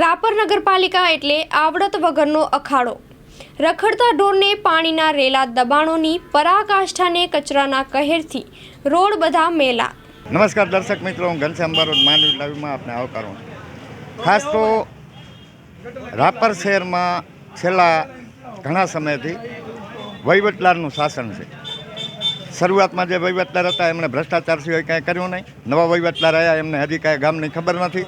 રાપર નગરપાલિકા એટલે આવડત વગરનો અખાડો. રખડતા ઢોરને પાણીના રેલા દબાણોની પરાકાષ્ઠાને કચરાના કહેરથી રોડ બધા મેલા. નમસ્કાર દર્શક મિત્રો, હું ઘનશ્યામ બારોડ માનવી લાઈવમાં આપને આવકારું ખાસ તો રાપર શહેરમાં છેલ્લા ઘણા સમયથી વહીવટદારનું શાસન છે. શરૂઆતમાં જે વહીવટદાર હતા, એમણે ભ્રષ્ટાચાર સિવાય કાંઈ કર્યું નહીં. નવા વહીવટદાર આવ્યા, એમને હજી કાંઈ ગામની ખબર નથી.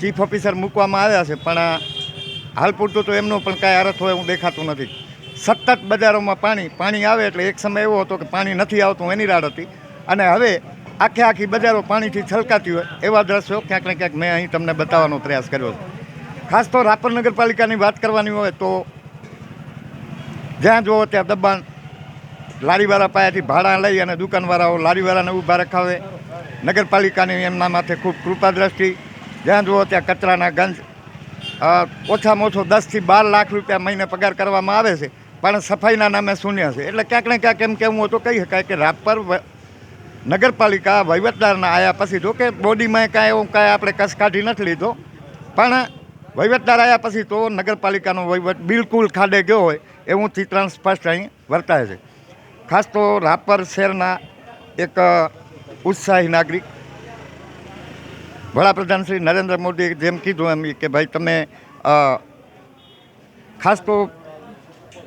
ચીફ ઓફિસર મૂકવામાં આવ્યા છે, પણ હાલ પૂરતું તો એમનું પણ કાંઈ અર્થ હોય એવું દેખાતું નથી. સતત બજારોમાં પાણી પાણી આવે એટલે એક સમય એવો હતો કે પાણી નથી આવતું, એની રાડ હતી. અને હવે આખે આખી બજારો પાણીથી છલકાતી હોય એવા દ્રશ્યો ક્યાંક ને ક્યાંક મેં અહીં તમને બતાવવાનો પ્રયાસ કર્યો છે. ખાસ તો રાપર નગરપાલિકાની વાત કરવાની હોય તો જ્યાં જુઓ ત્યાં દબાણ લારીવાળા પાસેથી ભાડા લઈ અને દુકાનવાળાઓ લારીવાળાને ઊભા રખાવે. નગરપાલિકાની એમના માથે ખૂબ કૃપા દ્રષ્ટિ જ્યાં જુઓ ત્યાં કચરાના ગંજ ઓછામાં ઓછો દસથી બાર લાખ રૂપિયા મહિને પગાર કરવામાં આવે છે, પણ સફાઈના નામે શૂન્ય છે. એટલે ક્યાંક ને ક્યાંક એમ કહેવું તો કહી શકાય કે રાપર નગરપાલિકા વહીવટદારના આવ્યા પછી જો કે બોડીમાં કાંઈ એવું કાંઈ આપણે કસ કાઢી નથી લીધો, પણ વહીવટદાર આવ્યા પછી તો નગરપાલિકાનો વહીવટ બિલકુલ ખાડે ગયો હોય એવું ચિત્રણ સ્પષ્ટ અહીં વર્તાય છે. ખાસ તો રાપર શહેરના એક ઉત્સાહી નાગરિક વડાપ્રધાન શ્રી નરેન્દ્ર મોદીએ જેમ કીધું એમ કે ભાઈ તમે ખાસ તો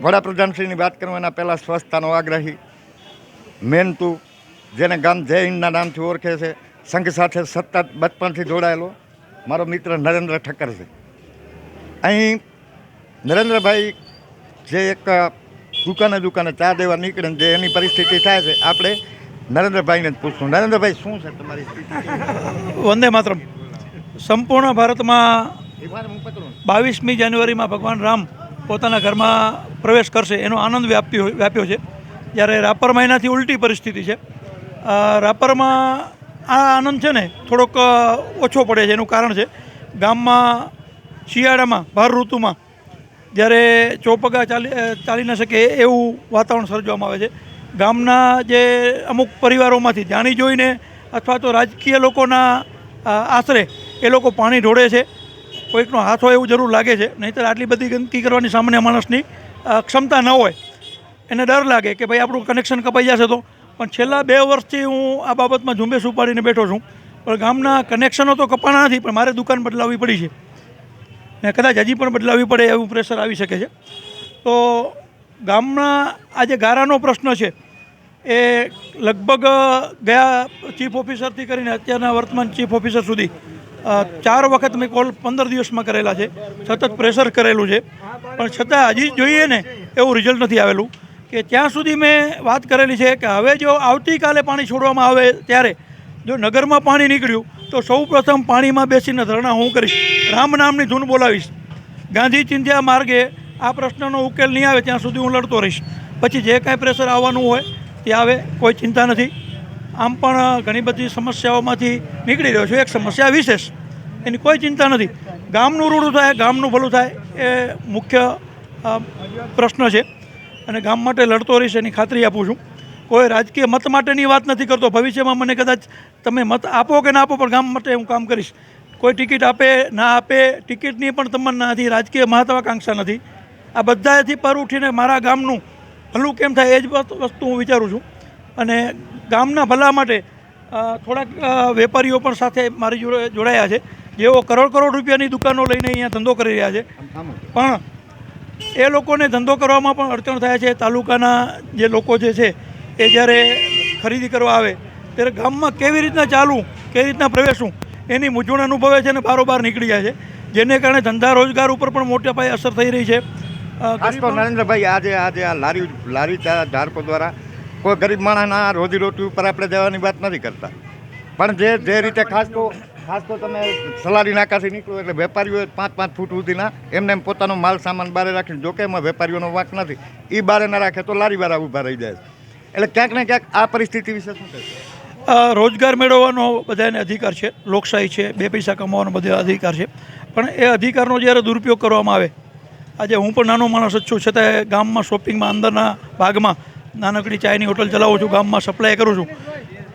વડાપ્રધાનશ્રીની વાત કરું એના પહેલાં સ્વચ્છતાનો આગ્રહી. મહેનતુ જેને ગામ જય હિન્દના નામથી ઓળખે છે, સંઘ સાથે સતત બચપણથી જોડાયેલો, મારો મિત્ર નરેન્દ્ર ઠક્કર છે. અહીં નરેન્દ્રભાઈ જે એક દુકાને દુકાને ચા દેવા નીકળે જે એની પરિસ્થિતિ થાય છે, આપણે નરેન્દ્રભાઈને જ પૂછશું નરેન્દ્રભાઈ, શું છે તમારી વંદે માતરમ. સંપૂર્ણ ભારતમાં બાવીસમી જાન્યુઆરીમાં ભગવાન રામ પોતાના ઘરમાં પ્રવેશ કરશે એનો આનંદ વ્યાપ્યો વ્યાપ્યો છે. જ્યારે રાપર મહિનાથી ઉલટી પરિસ્થિતિ છે. રાપરમાં આ આનંદ છે ને થોડોક ઓછો પડે છે એનું કારણ છે. ગામમાં, શિયાળામાં, ભાર ઋતુમાં જ્યારે ચોપગા ચાલી ચાલી ન શકે એવું વાતાવરણ સર્જવામાં આવે છે. ગામના જે અમુક પરિવારોમાંથી જાણી જોઈને અથવા તો રાજકીય લોકોના આશરે એ લોકો પાણી ઢોળે છે. કોઈકનો હાથ હોય એવું જરૂર લાગે છે. નહીંતર આટલી બધી ગંદકી કરવાની સામાન્ય માણસની ક્ષમતા ન હોય. એને ડર લાગે કે ભાઈ આપણું કનેક્શન કપાઈ જશે તો. પણ છેલ્લા બે વર્ષથી હું આ બાબતમાં ઝુંબેશ ઉપાડીને બેઠો છું. પણ ગામના કનેક્શનો તો કપાણા નથી, પણ મારે દુકાન બદલાવવી પડી છે. ને કદાચ હજી પણ બદલાવવી પડે એવું પ્રેશર આવી શકે છે. તો ગામના આ જે ગારાનો પ્રશ્ન છે, એ લગભગ ગયા ચીફ ઓફિસરથી કરીને અત્યારના વર્તમાન ચીફ ઓફિસર સુધી ચાર વખત મેં કોલ પંદર દિવસમાં કરેલા છે, સતત પ્રેશર કરેલું છે. પણ છતાં હજી જોઈએ ને, એવું રિઝલ્ટ નથી આવેલું. કે ત્યાં સુધી મેં વાત કરેલી છે કે હવે જો આવતીકાલે પાણી છોડવામાં આવે ત્યારે, જો નગરમાં પાણી નીકળ્યું, તો સૌ પ્રથમ પાણીમાં બેસીને ધરણા હું કરીશ. રામ નામની ધૂન બોલાવીશ. ગાંધી ચિંધ્યા માર્ગે આ પ્રશ્નનો ઉકેલ નહીં આવે ત્યાં સુધી હું લડતો રહીશ. પછી જે કાંઈ પ્રેશર આવવાનું હોય તે આવે, કોઈ ચિંતા નથી. આમ પણ ઘણી બધી સમસ્યાઓમાંથી નીકળી રહ્યો છું. એક સમસ્યા વિશેષ, એની કોઈ ચિંતા નથી. ગામનું રૂડું થાય, ગામનું ભલું થાય એ મુખ્ય પ્રશ્ન છે. અને ગામ માટે લડતો રહીશ એની ખાતરી આપું છું. કોઈ રાજકીય મત માટેની વાત નથી કરતો. ભવિષ્યમાં મને કદાચ તમે મત આપો કે ના આપો, પણ ગામ માટે હું કામ કરીશ. કોઈ ટિકિટ આપે, ના આપે, ટિકિટની પણ તમન્ના નથી. રાજકીય મહત્વાકાંક્ષા નથી. આ બધાથી પર ઉઠીને મારા ગામનું ભલું કેમ થાય એ જ વસ્તુ વસ્તુ હું વિચારું છું. અને ગામના ભલા માટે થોડાક વેપારીઓ પણ સાથે મારી જોડે જોડાયા છે. જેઓ કરોડ કરોડ રૂપિયાની દુકાનો લઈને અહીંયા ધંધો કરી રહ્યા છે. પણ એ લોકોને ધંધો કરવામાં પણ અડચણ થાય છે. તાલુકાના જે લોકો જે છે એ જ્યારે ખરીદી કરવા આવે ત્યારે ગામમાં કેવી રીતના ચાલવું કેવી રીતના પ્રવેશવું એની મૂંઝવણ અનુભવે છે અને બારોબાર નીકળી જાય છે. જેને કારણે ધંધા રોજગાર ઉપર પણ મોટા પાયે અસર થઈ રહી છે. તો નરેન્દ્રભાઈ આજે આજે આ લારી લારી ધારકો દ્વારા કોઈ ગરીબ માણસના રોજીરોટી ઉપર આપણે જવાની વાત નથી કરતા. પણ જે જે રીતે ખાસ તો ખાસ તો તમે સલારી નાકાથી નીકળો એટલે વેપારીઓ પાંચ પાંચ ફૂટ સુધીના એમને એમ પોતાનો માલ સામાન બારે રાખીને જોકે એમાં વેપારીઓનો વાંક નથી. એ બારે ના રાખે તો લારીવાળા ઊભા રહી જાય. એટલે ક્યાંક ને ક્યાંક આ પરિસ્થિતિ વિશે શું કહેશો? રોજગાર મેળવવાનો બધાને અધિકાર છે લોકશાહી છે બે પૈસા કમાવાનો બધા અધિકાર છે. પણ એ અધિકારનો જ્યારે દુરુપયોગ કરવામાં આવે આજે હું પણ નાનો માણસ જ છું છતાંય ગામમાં શોપિંગમાં અંદરના ભાગમાં નાનકડી ચાયની હોટલ ચલાવું છું ગામમાં સપ્લાય કરું છું.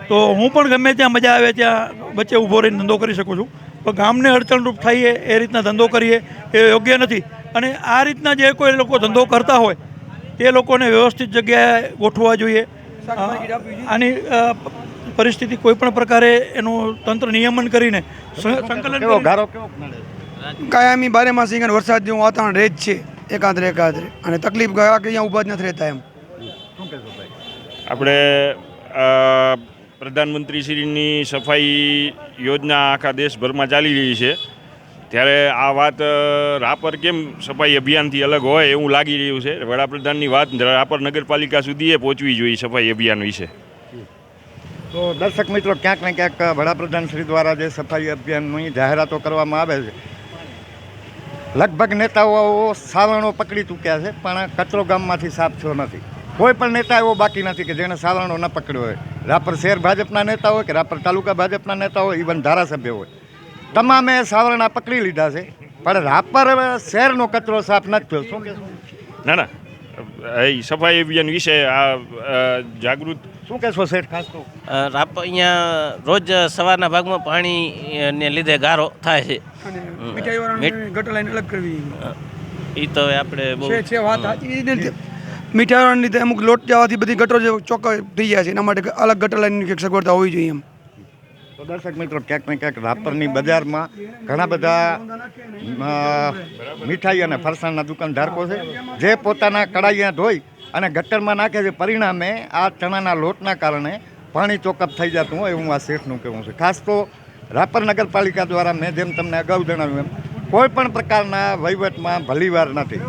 તો હું પણ ગમે ત્યાં મજા આવે ત્યાં વચ્ચે ઊભો રહીને ધંધો કરી શકું છું. પણ ગામને અડચણરૂપ થઈએ એ રીતના ધંધો કરીએ એ યોગ્ય નથી. અને આ રીતના જે કોઈ લોકો ધંધો કરતા હોય તે લોકોને વ્યવસ્થિત જગ્યાએ ગોઠવવા જોઈએ. આની પરિસ્થિતિ કોઈ પણ પ્રકારે એનું તંત્ર નિયમન કરીને સ- સંકલન કાયમી બારે માસી અને વરસાદ જેવું વાતાવરણ રહે જ છે એકાંતરે એકાંતરે. અને તકલીફ ગયા કે અહીંયા ઊભા જ નથી રહેતા એમ. શું કહેશો આપણે પ્રધાનમંત્રીશ્રીની સફાઈ યોજના આખા દેશભરમાં ચાલી રહી છે. ત્યારે આ વાત રાપર કેમ સફાઈ અભિયાનથી અલગ હોય એવું લાગી રહ્યું છે. વડાપ્રધાનની વાત રાપર નગરપાલિકા સુધી એ પહોંચવી જોઈએ સફાઈ અભિયાન વિશે. તો દર્શક મિત્રો ક્યાંક ને ક્યાંક વડાપ્રધાન શ્રી દ્વારા જે સફાઈ અભિયાનની જાહેરાતો કરવામાં આવે છે લગભગ નેતાઓ સાવરણો પકડી ચૂક્યા છે, પણ કચરો ગામમાંથી સાફ થયો નથી. કોઈ પણ નેતા એવો બાકી નથી કે જેણે સાવરણો ન પકડ્યો હોય. રાપર શહેર ભાજપના નેતા હોય કે રાપર તાલુકા ભાજપના નેતા હોય ઇવન ધારાસભ્ય હોય. તમામે સાવરણા પકડી લીધા છે, પણ રાપર શહેરનો કચરો સાફ નથી થયો. શું કહેશો? ના ના. એ સફાઈ અભિયાન વિશે આ જાગૃત. શું કહેશો શેઠ ખાસ તો રાપ અહીંયા રોજ સવારના ભાગમાં પાણી ને લીધે ગારો થાય છે. ગટર લાઈન અલગ કરવી. એ તો આપણે બહુ છે છે વાત સાચી એ લીધે અમુક લોટ જવાથી બધી ગટરો જે ચોક્કસ થઈ જાય છે એના માટે અલગ ગટર લાઈનની સગવડતા હોવી જોઈએ એમ. તો દર્શક મિત્રો, ક્યાંક ને ક્યાંક રાપરની બજારમાં ઘણા બધા મીઠાઈ અને ફરસાણના દુકાનધારકો છે, જે પોતાના કડાઈયા ધોઈ અને ગટરમાં નાખે છે. પરિણામે આ ચણાના લોટના કારણે પાણી ચોકઅપ થઈ જતું હોય એવું આ શેઠનું કહેવું છે. ખાસ તો રાપર નગરપાલિકા દ્વારા મેં જેમ તમને અગાઉ જણાવ્યું એમ, કોઈ પણ પ્રકારના વહીવટમાં ભલીવાર નથી.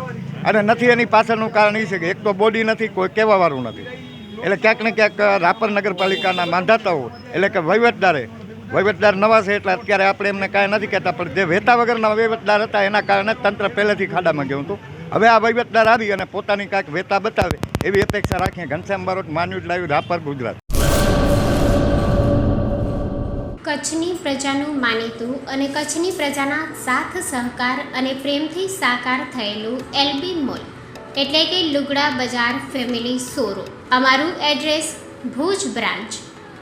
અને નથી એની પાછળનું કારણ એ છે કે એક તો બોડી નથી, કોઈ કહેવાવાળું નથી. એટલે ક્યાંક ને ક્યાંક રાપર નગરપાલિકાના માંધાતાઓ, એટલે કે વહીવટદારે વહીવટદાર નવા છે એટલે અત્યારે આપણે એમને કાંઈ નથી કહેતા, પણ જે વહેતા વગરના વહીવટદાર હતા, એના કારણે તંત્ર પહેલેથી ખાડામાં ગયું હતું. હવે આ વહીવટદાર આવી અને પોતાની કાંઈક વેતા બતાવે, એવી અપેક્ષા રાખીએ ઘનશ્યામ બારોટ માન્યુટ લાઈવ રાપર, ગુજરાત. કચ્છની પ્રજાનું માનીતું અને કચ્છની પ્રજાના સાથ, સહકાર અને પ્રેમથી સાકાર થયેલું એલબી મોલ, એટલે કે લુગડા બજાર ફેમિલી શોરૂમ. અમારું address Bhuj branch.